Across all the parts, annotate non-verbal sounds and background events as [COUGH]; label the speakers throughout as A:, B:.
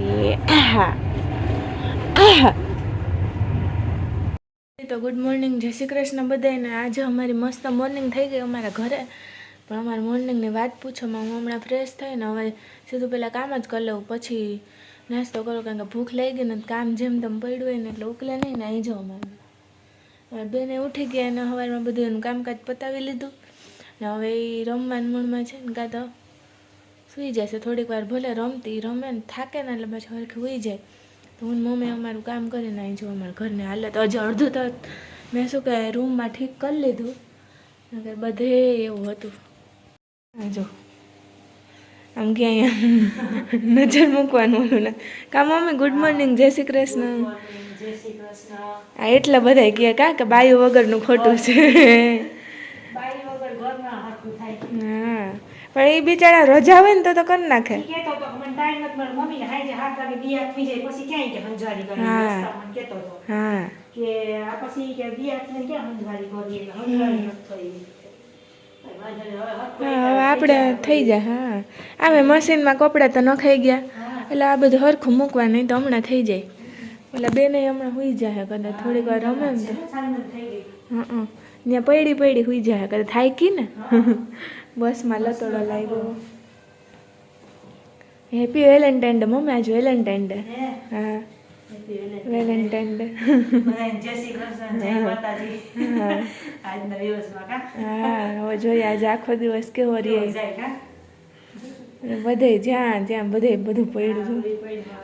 A: તો good morning જય શ્રી કૃષ્ણ બધાને આજે અમારી મસ્ત મોર્નિંગ થઈ ગઈ અમારા ઘરે. પણ અમારી મોર્નિંગની વાત પૂછોમાં હું હમણાં ફ્રેશ થઈને હવે સીધું પહેલાં કામ જ કરી લઉં. પછી નાસ્તો કરો, કારણ કે ભૂખ લાગી ગઈ ને કામ જેમ તેમ પડ્યું હોય ને એટલે ઉકલે નહીં ને આવી જાઉં અમારે મારા બેને ઉઠી ગયા અને સવારમાં બધું એનું કામકાજ પતાવી લીધું. ને હવે એ રમવાનું મૂળમાં છે ને કાં તો સૂઈ જશે થોડીક વાર ભલે રમતી રમે ને થાકે ને એટલે પછી હરખી સૂઈ જાય. તો હું મમ્મી અમારું કામ કરીને આવી જાઉં. અમારા ઘરની હાલત હજી અડધું તો મેં શું કહે રૂમમાં ઠીક કરી લીધું. નગર બધે એવું હતું. આ જો. આમ ક્યાંય નજર મૂકવાનું ઓલું ને કા મમ્મી ગુડ મોર્નિંગ જય શ્રી કૃષ્ણ.
B: જય
A: આ એટલા બધા કહે કા કે બાયું વગરનું ખોટું છે
B: બાઈ વગર ઘરમાં હરખું થાય
A: હા પણ એ બિચારા રજા હોય ને તો તો કરી નાખે. હા. હા.
B: કે આ પછી કે
A: આપણે થઈ જાય હા. આવે મશીનમાં કપડાં તો નખાઈ ગયા. એટલે આ બધું હરખું મૂકવા નહીં તો હમણાં થઈ જાય. એટલે બેને હમણાં હુઈ જાય કદાચ થોડીક વાર રમે ને તો. હં ત્યાં પડી પડી હુઈ જાય કદાચ થાય કી ને બસમાં લતોડો લાગ્યો. હેપી વેલેન્ટાઇન ડે મમ્મી આજ વેલેન્ટાઇન ડે
B: હા?
A: વેલેન્ટાઇન ડે
B: જય શ્રી કૃષ્ણ જય માતાજી. આજના દિવસમાં કા?
A: હા હવે જોઈએ આજે આખો દિવસ કેવો રહીએ
B: જાય કા?
A: બધે જ્યાં જ્યાં બધે બધું પડ્યું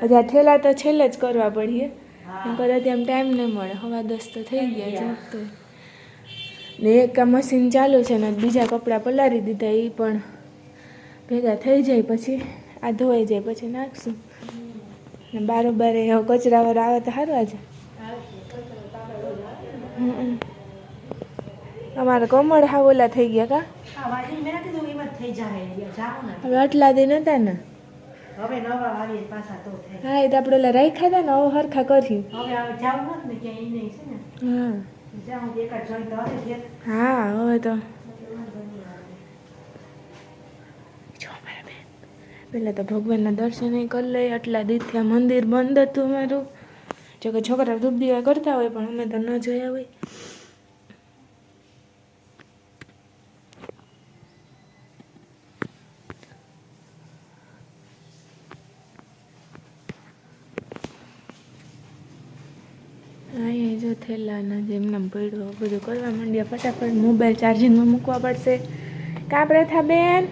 A: બધા થેલા તો છેલ્લે જ કરવા પડીએ.
B: હા.
A: કરે ત્યાં ટાઈમ નહીં મળે. હવા દસ તો થઈ ગયા છે ને એક આ મશીન ચાલુ છે ને બીજા કપડાં પલારી દીધા એ પણ ભેગા થઈ જાય પછી આ ધોવાઈ જાય પછી નાખશું. ને બારોબાર એવો કચરાવાળા આવે તો સારું આજે. અમારા કમળ હા ઓલા થઈ ગયા કા હવે આટલા દિન હતા ને.
B: હવે નવા આવીએ પાછા તો થાય.
A: હા એ તો આપણે ઓલા રાખ્યા હતા ને હવે હરખા કર્યું.
B: હવે હવે જાવું ને ક્યાંય નહીં છે ને.
A: હા.
B: જ્યાં સુધી એકાદ જોઈન તો હશે ઘેર.
A: હા હવે તો જો અમારા બેન પહેલાં તો ભગવાનના દર્શન કરી લઈએ આટલા દીથી આ મંદિર બંધ હતું અમારું જો કે છોકરા ધૂપ દીવા કરતા હોય પણ અમે તો ન જોયા હોય જો થેલાના જેમના પડ્યો બધું કરવા માંડ્યા. ફટાફટ મોબાઈલ ચાર્જિંગમાં મૂકવા પડશે. કાપડે થા બેન?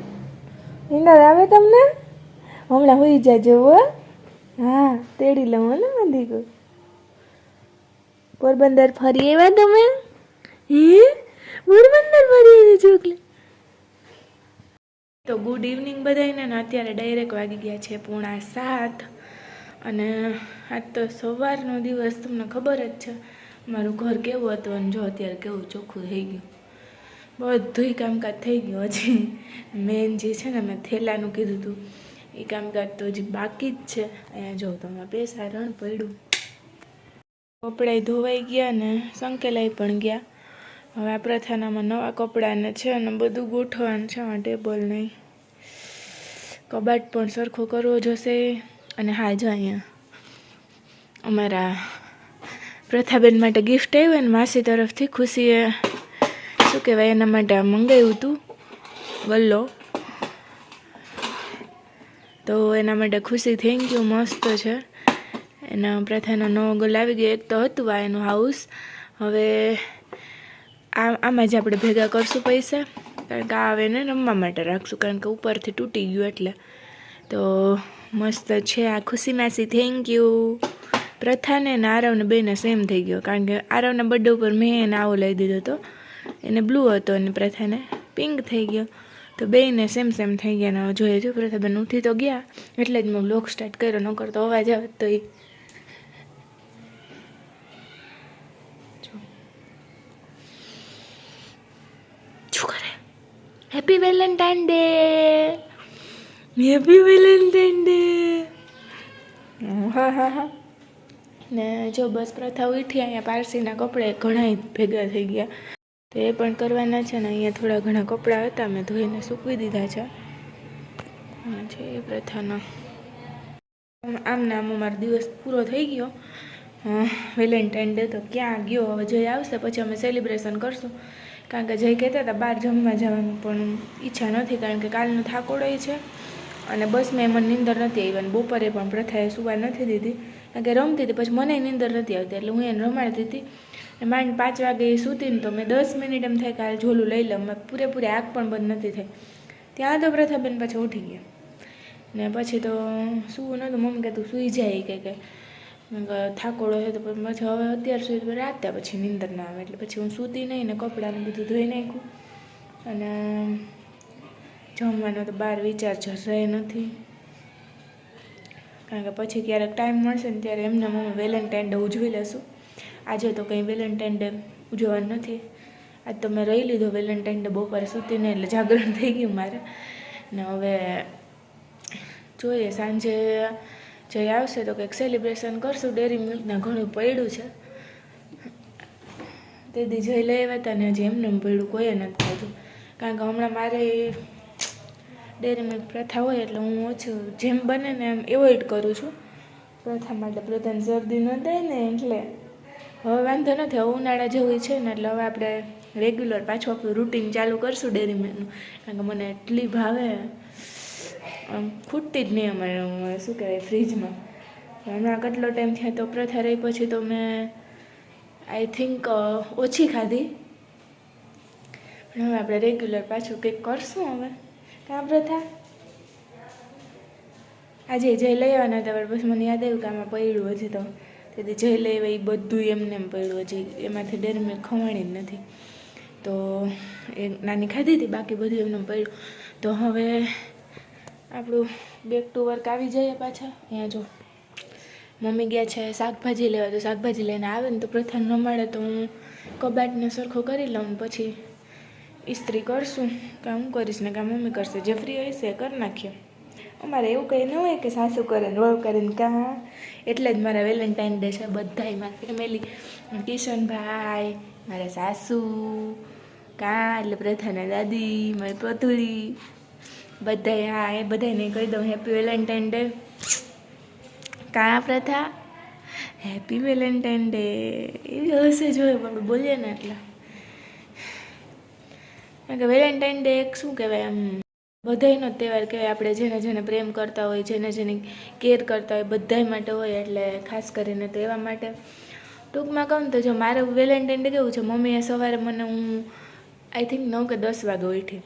A: નિંદર આવે તમને? હમણાં હોઈ જાય હો. હા, તેડી લઉં ને મંદી કો પોરબંદર ફરી આવ્યા તમે? હે? પોરબંદર ફરી આવી છોકરી તો ગુડ ઇવનિંગ બધાને અત્યારે ડાયરેક્ટ વાગી ગયા છે પૂણા સાત. અને આજ તો સવારનો દિવસ, તમને ખબર જ છે. મારું ઘર કેવું હતું અને જો અત્યારે કેવું ચોખ્ખું થઈ ગયું. બધુંય કામકાજ થઈ ગયું હજી. મેન જે છે ને મેં થેલાનું કીધું હતું એ કામકાજ તો હજી બાકી જ છે. અહીંયા જો તમે પૈસા રણ પડ્યું. કપડાય ધોવાઈ ગયા ને સંકેલાઈ પણ ગયા. હવે આ પ્રથાનામાં નવા કપડાને છે અને બધું ગોઠવાનું છે, આ ટેબલ નહીં. કબાટ પણ સરખો કરવો જોશે અને હા, જો અહીંયા અમારા પ્રથાબેન માટે ગિફ્ટ આવ્યું અને માસી તરફથી ખુશીએ, શું કહેવાય, એના માટે મંગાવ્યું હતું ગલ્લો તો એના માટે ખુશી થેન્ક યુ મસ્ત છે. એના પ્રથાનો નવો ગલ્લો આવી ગયો, એક તો હતું આ એનું હાઉસ હવે આ, આમાં જ આપણે ભેગા કરશું પૈસા, કારણ કે આ હવે એને રમવા માટે રાખશું, કારણ કે ઉપરથી તૂટી ગયું એટલે. તો મસ્ત છે, આ ખુશી માસી થેન્ક યુ પ્રથાને અને આરવને બેને સેમ થઈ ગયો. કારણ કે આરવના બર્થડે ઉપર મેં એને આવો લઈ દીધો હતો. એને બ્લુ હતો અને પ્રથાને પિંક થઈ ગયો. તો બેને સેમ સેમ થઈ ગયા ને જોઈએ જો. પ્રથાબેન ઉઠી તો ગયા. એટલે જ મેં બ્લોગ સ્ટાર્ટ કર્યો. ન કરતો અવાજ આવે તો એ. શું કરે? Happy Valentine day happy Valentine day હા હા હા ને જો બસ પ્રથા ઉઠી, અહીંયા પારસીના કપડે ઘણા ભેગા થઈ ગયા. તો એ પણ કરવાના છે ને, અહીંયા થોડા ઘણા કપડાં હતા, મેં ધોઈને સૂકવી દીધા છે. છે એ પ્રથાનો. આમ આમ અમારો દિવસ પૂરો થઈ ગયો. વેલેન્ટાઇન ડે તો ક્યાં ગયો? હવે જય આવશે, પછી અમે સેલિબ્રેશન કરશું. કારણ કે જય કહેતા હતા, બહાર જમવા જવાનું પણ ઈચ્છા નથી કારણ કે કાલનો થાકોડો છે. અને બસમાં મને નીંદર નથી આવી અને બપોરે પણ પ્રથાએ સુવા નથી દીધી. કારણ કે રમતી હતી, પછી મને નીંદર નથી આવતી, એટલે હું એને રમાડતી હતી. માંડ પાંચ વાગે એ સૂતી ને તો મેં દસ મિનિટ એમ થાય કે હાલ ઝોલું લઈ લઉં, મેં પૂરેપૂરી આંખ પણ બંધ નથી થઈ. ત્યાં તો પ્રથાબેન પાછા ઉઠી ગયા. ને પછી તો સૂવું નહોતું, મમ્મી કે તું સૂઈ જાય કે કે. થાકોડો છે તો પછી હવે અત્યાર સુધી રાતે પછી નીંદર ના આવે. એટલે પછી હું સૂતી નહીં ને કપડાને બધું ધોઈ નાખ્યું. અને જમવાનો તો બહાર વિચાર જરાય નથી. કારણ કે પછી ક્યારેક ટાઈમ મળશે ને ત્યારે એમને મમ્મી વેલેન્ટાઇન ડે ઉજવી લેશું. આજે તો કંઈ વેલેન્ટાઇન ડે ઉજવવાનું નથી. આજ તો મેં રહી લીધો વેલેન્ટાઇન ડે બપોરે સુતીને એટલે જાગરણ થઈ ગયું મારે. ને હવે જોઈએ, સાંજે જઈ આવશે તો કંઈક સેલિબ્રેશન કરશું. ડેરી મિલ્કના ઘણું પડ્યું છે. તેથી જઈ લઈ આવ્યા હતા ને હજી એમને એમ પડ્યું કોઈએ નથી થતું. કારણ કે હમણાં મારે ડેરી મિલ્ક પ્રથા હોય એટલે હું ઓછું જેમ બને ને એમ એવોઇડ કરું છું. પ્રથા માટે પ્રધાન શરદી ન થાય ને એટલે હવે વાંધો નથી, હવે ઉનાળા જેવું છે ને એટલે હવે આપણે રેગ્યુલર પાછું આપણું રૂટીન ચાલુ કરશું ડેરી મિલ્કનું કારણ કે મને એટલી ભાવે, આમ ખૂટતી જ નહીં અમારે શું કહેવાય ફ્રીજમાં હમણાં કેટલો ટાઈમ થયા તો પ્રથા રહી, પછી તો મેં આઈ થિંક ઓછી ખાધી. પણ હવે આપણે રેગ્યુલર પાછું કંઈક કરશું હવે. કાં પ્રથા? આજે જઈ લઈ આવવાના હતા પછી મને યાદ આવ્યું કે આમાં પડ્યું હજી તો. તેથી જઈ લઈ એ બધું એમને એમ પડ્યું હજી. એમાંથી ડેર મેં ખવાણી જ નથી. તો એ નાની ખાધી હતી, બાકી બધું એમને પડ્યું. તો હવે આપણું બેક ટુ વર્ક આવી જઈએ પાછા. અહીંયા જો મમ્મી ગયા છે શાકભાજી લેવા. તો શાકભાજી લઈને આવે ને તો પ્રથમ રમાડે તો હું કબાટને સરખો કરી લઉં પછી ઇસ્ત્રી કરશું, કે હું કરીશ ને કે મમ્મી કરશે. જે ફ્રી હોય એ કરી નાખીએ અમારે એવું કંઈ ન હોય કે સાસુ કરે ને વહુ કરે ને કાં એટલે જ મારા વેલેન્ટાઇન ડે છે બધાય મારી ફેમિલી કિશનભાઈ મારા સાસુ, કાં એટલે પ્રથાના દાદી, મારી પતુળી બધાય હા, એ બધાને કહી દઉં હેપી વેલેન્ટાઇન ડે કાં પ્રથા? હેપી વેલેન્ટાઇન ડે એવી હશે જોઈએ પણ બોલીએ ને એટલે. કારણ કે વેલેન્ટાઇન ડે એક શું કહેવાય આમ, બધાયનો તહેવાર કહેવાય. આપણે જેને જેને પ્રેમ કરતા હોય, જેને જેને કેર કરતા હોય, બધાય માટે હોય એટલે ખાસ કરીને તો એવા માટે. ટૂંકમાં કહું તો જો મારે વેલેન્ટાઇન ડે કેવું છે, મમ્મીએ સવારે મને હું આઈ થિંક નવ કે દસ વાગે ઉઠી.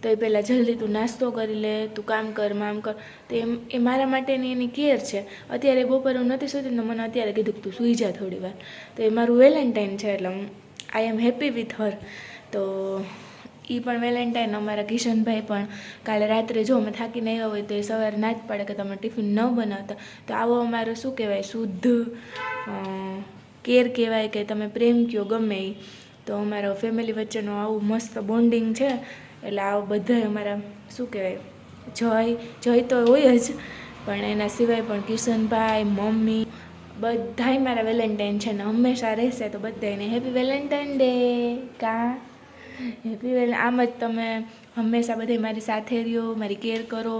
A: તો એ પહેલાં જલ્દી તું નાસ્તો કરી લે, તું કામ કર, મામ કર. તો એમ, એ મારા માટેની એની કેર છે. અત્યારે બપોરે હું નથી સુતી તો મને અત્યારે કીધું તું સૂઈ જા થોડી વાર તો એ મારું વેલેન્ટાઇન છે, એટલે આઈ એમ હેપી વિથ હર તો એ પણ વેલેન્ટાઇન, અમારા કિશનભાઈ પણ કાલે રાત્રે જો અમે થાકીને આવ્યા હોય તો એ સવારે ના જ પાડે કે તમે ટિફિન ન બનાવતા. તો આવો અમારો શું કહેવાય, શુદ્ધ કેર કહેવાય કે તમે પ્રેમ કયો ગમે એ તો અમારો ફેમિલી વચ્ચેનો આવું મસ્ત બોન્ડિંગ છે. એટલે આવો બધાય અમારા, શું કહેવાય, જય જય તો હોય જ, પણ એના સિવાય પણ કિશનભાઈ, મમ્મી, બધાય મારા વેલેન્ટાઇન છે ને હંમેશા રહેશે તો બધાને હેપી વેલેન્ટાઇન ડે કા? હેપી વેલ આમ જ તમે હંમેશા બધે મારી સાથે રહ્યો, મારી કેર કરો.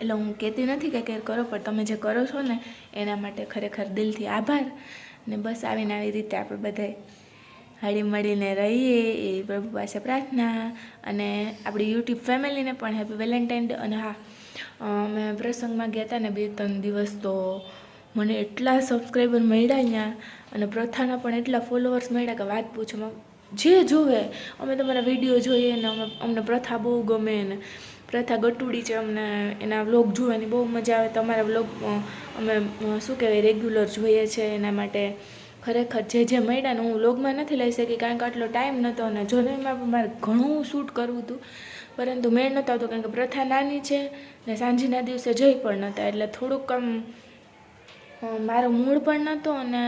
A: એટલે હું કહેતી નથી કે કેર કરો, પણ તમે જે કરો છો ને, એના માટે ખરેખર દિલથી આભાર. ને બસ આવીને આવી રીતે આપણે બધાય હળી મળીને રહીએ એ પ્રભુ પાસે પ્રાર્થના. અને આપણી યુટ્યુબ ફેમિલીને પણ હેપી વેલેન્ટાઇન ડે અને હા અમે પ્રસંગમાં ગયા હતા ને બે ત્રણ દિવસ તો મને એટલા સબસ્ક્રાઈબર મળ્યા અહીંયા. અને પ્રથાના પણ એટલા ફોલોઅર્સ મળ્યા કે વાત પૂછો જે જોવે, અમે તમારા વીડિયો જોઈએ ને અમે, અમને પ્રથા બહુ ગમે ને. પ્રથા ગટુડી છે અમને, એના વ્લોગ જોવાની બહુ મજા આવે. તમારા વ્લોગ અમે શું કહેવાય રેગ્યુલર જોઈએ છે એના માટે. ખરેખર જે જે મળ્યા ને હું વ્લોગમાં નથી લઈ શકી કારણ કે આટલો ટાઈમ નહોતો અને જોનીમાં પણ મારે ઘણું શૂટ કરવું હતું. પરંતુ મેળ નહોતો આવતો કારણ કે પ્રથા નાની છે ને સાંજના દિવસે જઈ પણ નહોતા એટલે થોડુંક આમ મારો મૂડ પણ નહોતો અને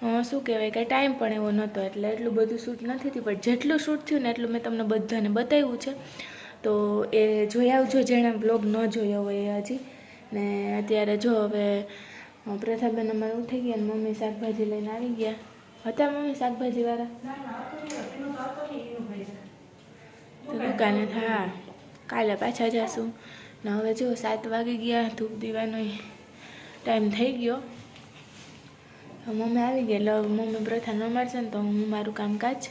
A: શું કહેવાય કે ટાઈમ પણ એવો નહોતો. એટલે એટલું બધું શૂટ નથી થયું પણ જેટલું શૂટ થયું ને એટલું મેં તમને બધાને બતાવ્યું છે. તો એ જોઈ આવજો જેણે બ્લોગ ન જોયો હોય એ હજી. ને અત્યારે જો હવે પ્રથાબેન અમારે ઉઠી ગયા ને મમ્મી શાકભાજી લઈને આવી ગયા. હતા મમ્મી શાકભાજીવાળા? તો દુકાને હા કાલે પાછા જશું. ને હવે જો સાત વાગી ગયા ધૂપ દીવાનો ટાઈમ થઈ ગયો. મમ્મી આવી ગઈ, એટલે મમ્મી પ્રથા ન મળશે ને તો હું મારું કામકાજ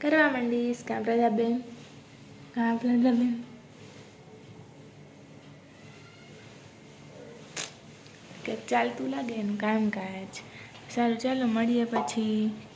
A: કરવા માંડીશ. કાં પ્રજાબેન કાં પ્રજાબેન કે ચાલતું લાગે એનું કામકાજ. સારું, ચાલો, મળીએ પછી.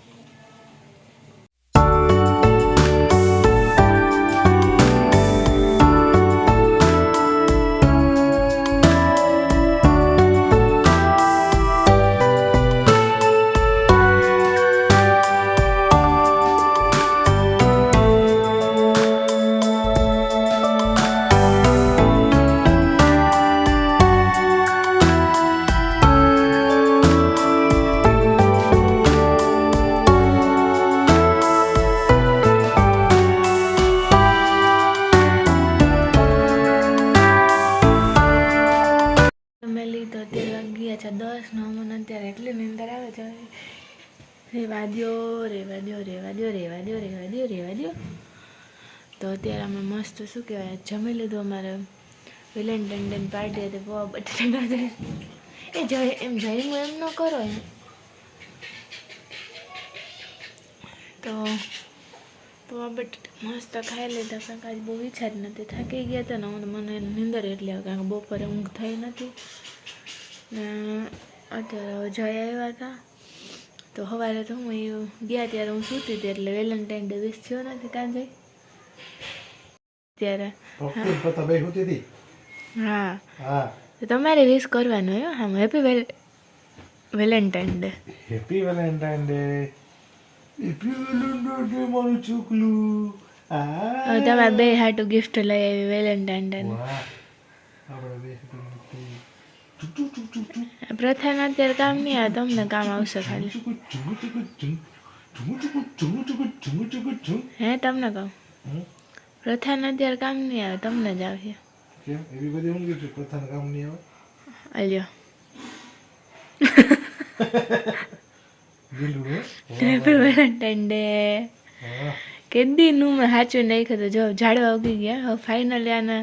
A: ગયા છે દસ ને અત્યારે એટલી નિંદર આવે છે રેવા દ્યો રેવા દ્યો રેવા દ્યો રેવા દ્યો રેવા દ્યો રેવા દ્યો તો અત્યારે અમે મસ્ત શું કહેવાય, જમી લીધું અમારે વેલેન્ટાઇન ડે પાર્ટી હતી, પૌવા બટાટા ગાજર એ જય, એમ જયમું એમ ન કરો એમ. તો પૌવા બટ મસ્ત ખાઈ લીધા, કારણ કે આજ બહુ ઈચ્છા જ નથી થાકી ગયા હતા ને હું મને નિંદર એટલી કારણ કે બપોરે ઊંઘ થઈ નથી ને અત્યારે જઈ આવ્યા હતા. તો સવારે તો હું ગયા ત્યારે હું સૂતી હતી એટલે વેલેન્ટાઇન ડે વિશ થયો નથી કાં જઈ ત્યારે હા. તમારે વિશ કરવાનું હોય હા. હેપી વેલ Valentine day.
C: Happy Valentine day happy Valentine day મારું છોકલું
A: તમારે બે હાટું ગિફ્ટ લઈ આવી વેલેન્ટાઇન ડે
C: આપણે બે happy ટુ ટુ ટુ ટુ ટુ.
A: પ્રથાને અત્યારે કામ નહીં આવે તમને કામ આવશે ખાલી. હે તમને કહું? પ્રથાને અત્યારે કામ નહીં આવે તમને જ આવશે
C: કેમ એવી બધી ઊંઘી છે પ્રથાને કામ નહીં આવે
A: અલ્યો હેપી વેલેન્ટાઇન ડે
C: વાહ
A: કેદીનું મેં સાચું નાખ્યું તો જો ઝાડવા ઉગી ગયા. હવે ફાઇનલી આને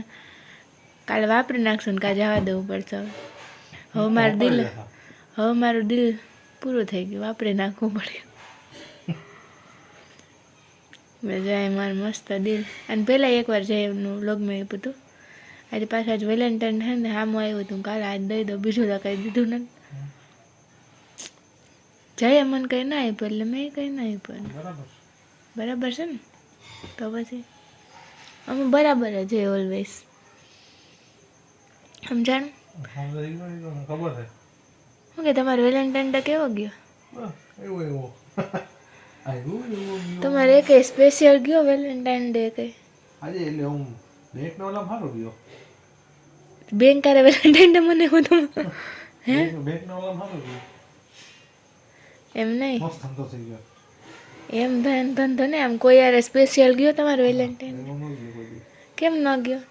A: કાલે વાપરી નાખશું ને કાલે જવા દેવું પડશે. હવે હવે મારું દિલ હવે મારું દિલ પૂરું થઈ ગયું. વાપરી નાખવું પડ્યું. મેં જાય મારું મસ્ત દિલ. અને પહેલાં એકવાર જયનું વ્લોગમાં આપ્યું હતું આજે પાછા જ વેલેન્ટાઇન છે ને હામું આવ્યું હતું કાલે આજ દઈ દો બીજું તો કંઈ દીધું નથી. જઈએ મને કંઈ ના આપ્યું એટલે મેં કંઈ ના આપ્યું.
C: બરાબર
A: છે. ને? તો પછી? અમે બરાબર જ ઓલવેઝ સમજાણું?
C: ખબર છે.
A: શું કે તમારો વેલેન્ટાઇન ડે કેવો ગયો?
C: એવો એવો.
A: તમારે એક સ્પેશિયલ ગયો વેલેન્ટાઇન ડે કઈ?
C: આજે એટલે હું બેંક નો ઓલા સારો ગયો.
A: બેંક કારે વેલેન્ટાઇન ડે મને હું તો
C: બેંક નો ઓલા સારો ગયો.
A: એમ નહીં?
C: મસ્ત ધંધો થઈ ગયો.
A: એમ ધન ધંધો ને આમ કોઈ યાર સ્પેશિયલ ગયો તમારો વેલેન્ટાઇન
C: કોઈ.
A: કેમ ન ગયો?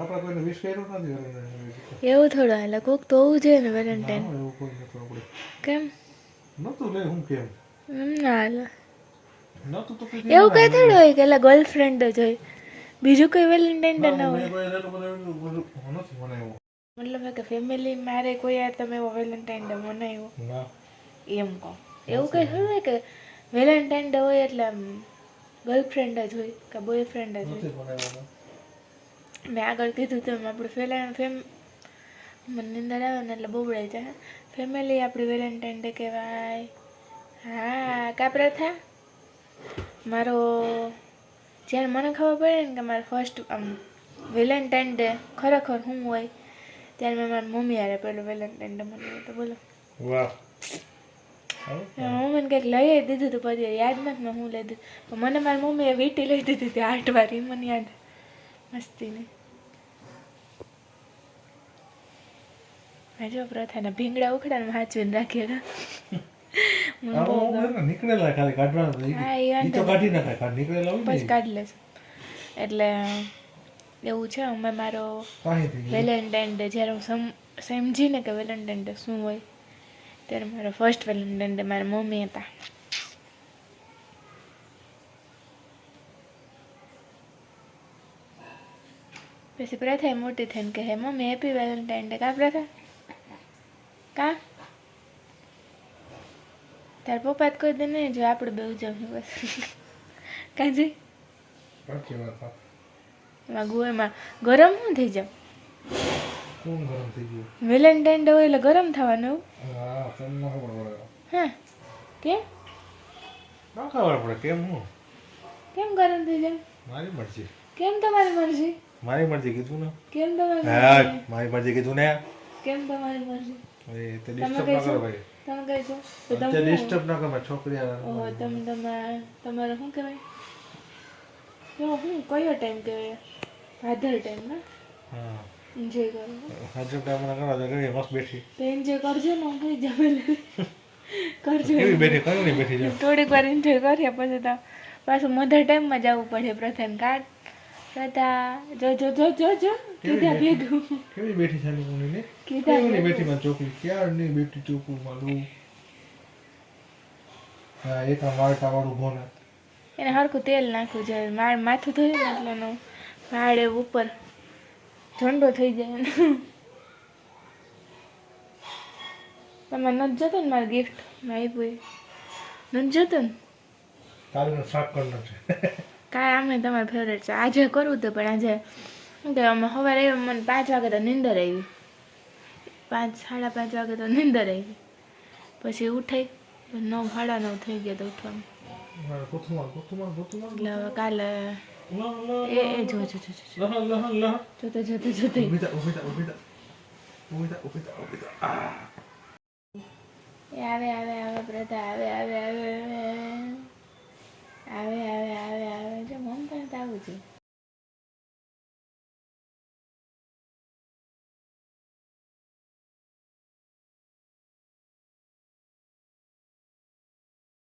C: આપણે કોઈને વિશ કર્યો નથી Valentine's
A: એવું થોડું હાલે કોક તો હોવું જોઈએ ને વેલેન્ટાઇન
C: એવું કોઈ નતું આપણે
A: કેમ?
C: નતું લે હું કેમ?
A: ના
C: નતું તો
A: એવું કઈ થોડું હોય કે એટલે ગર્લફ્રેન્ડ જ હોય. બીજું કોઈ વેલેન્ટાઇન ડે ના હોય.
C: એટલું
A: મતલબ કે ફેમિલી મારે કોઈ યાર તમે એવો વેલેન્ટાઇન ડે મનાવ્યો
C: ના.
A: એમ કહો. એવું કંઈ થોડું હોય કે વેલેન્ટાઇન ડે હોય એટલે ગર્લફ્રેન્ડ જ હોય કે બોયફ્રેન્ડ જ હોય? મેં આગળ કીધું તેમ આપણે ફેલા ફેમ મને નિંદર આવે ને એટલે બોબડાઈ જાય. ફેમિલી આપણી વેલેન્ટાઇન ડે કહેવાય. હા કા પ્રથા? મારો જ્યારે મને ખબર પડે ને કે મારો ફર્સ્ટ આમ વેલેન્ટાઇન ડે ખરેખર હું હોય ત્યારે મેં મારી મમ્મી હારે પેલો વેલેન્ટાઇન ડે મને તો બોલો.
C: મમ્મી
A: મમ્મીને કંઈક લઈ દીધું હતું પછી યાદ નથી મેં હું લઈ દીધું. મને મારી મમ્મીએ વીટી લઈ દીધી હતી આઠ વાર એ મને યાદ. મસ્તીને. હા જો પ્રથાના ભીંગડા ઉખડા હાચવીને રાખીએ [LAUGHS]
C: નીકળેલા ખાલી કાઢવાના તો કાઢી નાખાય નીકળેલા હોય
A: પછી કાઢી લેશું એટલે એવું છે અમે મારો વેલેન્ટાઇન ડે જ્યારે હું સમ સમજીને કે વેલેન્ટાઇન ડે શું હોય ત્યારે મારો ફર્સ્ટ વેલેન્ટાઇન ડે મારા મમ્મી હતા. પછી પ્રથા મોટી થઈને કહે મમ્મી હેપી વેલેન્ટાઇન ડે કા પ્રથા કા તાર પપ્પા કોઈ દે નહીં જો આપણે બે ઉજવણી બસ કાજી. એમાં ગુ એમાં ગરમ શું થઈ જાવ વેલેન્ટાઇન ડે હોય એટલે ગરમ થવાનું એવું?
C: હા
A: કેમ
C: ના ખબર પડે કેમ હું
A: કેમ ગરમ થઈ જાય
C: મારી મરજી
A: કેમ તમારી મરજી
C: મારી મરજી કીધું ને?
A: કેમ તમારી
C: હા મારી મરજી કીધું ને?
A: કેમ તમારી મરજી?
C: એ તે ડિસ્ટર્બ ના કરો ભાઈ.
A: તમે કહી છો? તો તમે
C: ડિસ્ટર્બ ના કરો છોકરી
A: ઓહો તમે તમારે તમારે શું કહેવાય? તો હું કયો ટાઈમ કહેવાય? ભાદર ટાઈમ ના?
C: હા.
A: એન્જોય કરો.
C: હાજર ટાઈમ ના કરો તો કેવી મસ્ત બેઠી.
A: તો એન્જોય કરજો ને હું જમે કરજો.
C: બેઠી? બેઠી છે
A: થોડીક વાર એન્જોય કરીએ પછી તો પાછું મધર ટાઈમમાં જવું પડે પ્રથમ કાર્ડ પ્રથા જો જો જો જો જો કીધા ભેગું.
C: કેવી બેઠી છે ની ને
A: કીધા
C: કેવી બેઠી માં ચોકરી ક્યાં નહીં બેઠી ચોકું મારું? હા એક આ મારટા વાળું ભોને
A: એને હરખું તેલ નાખવું જોઈએ માર માથું ને એટલે એનું વાળ ઉપર ઝંડો થઈ જાય. તમે નથી જતો ને મારી ગિફ્ટ આપ્યું નથી જતો ને
C: તારું શાક કરનાર છે.
A: કાંઈ આમે તમારું ફેવરેટ છે. આજે કરવું તો પણ આજે શું કહેવાય અમે સવારે મને પાંચ વાગે તો નીંદર આવી. પાંચ સાડા પાંચ વાગે તો નીંદર આવી. પછી ઉઠાઈ નવ સાડા નવ થઈ ગયા તો
C: કોથુમાર
A: એટલે હવે કાલે એ એ જો જો જોતો જોતો જોતો. આવે આવે આવે પ્રથા આવે આવે આવે. આવે આવે આવે આવે એટલે મન પણ તાવું છે.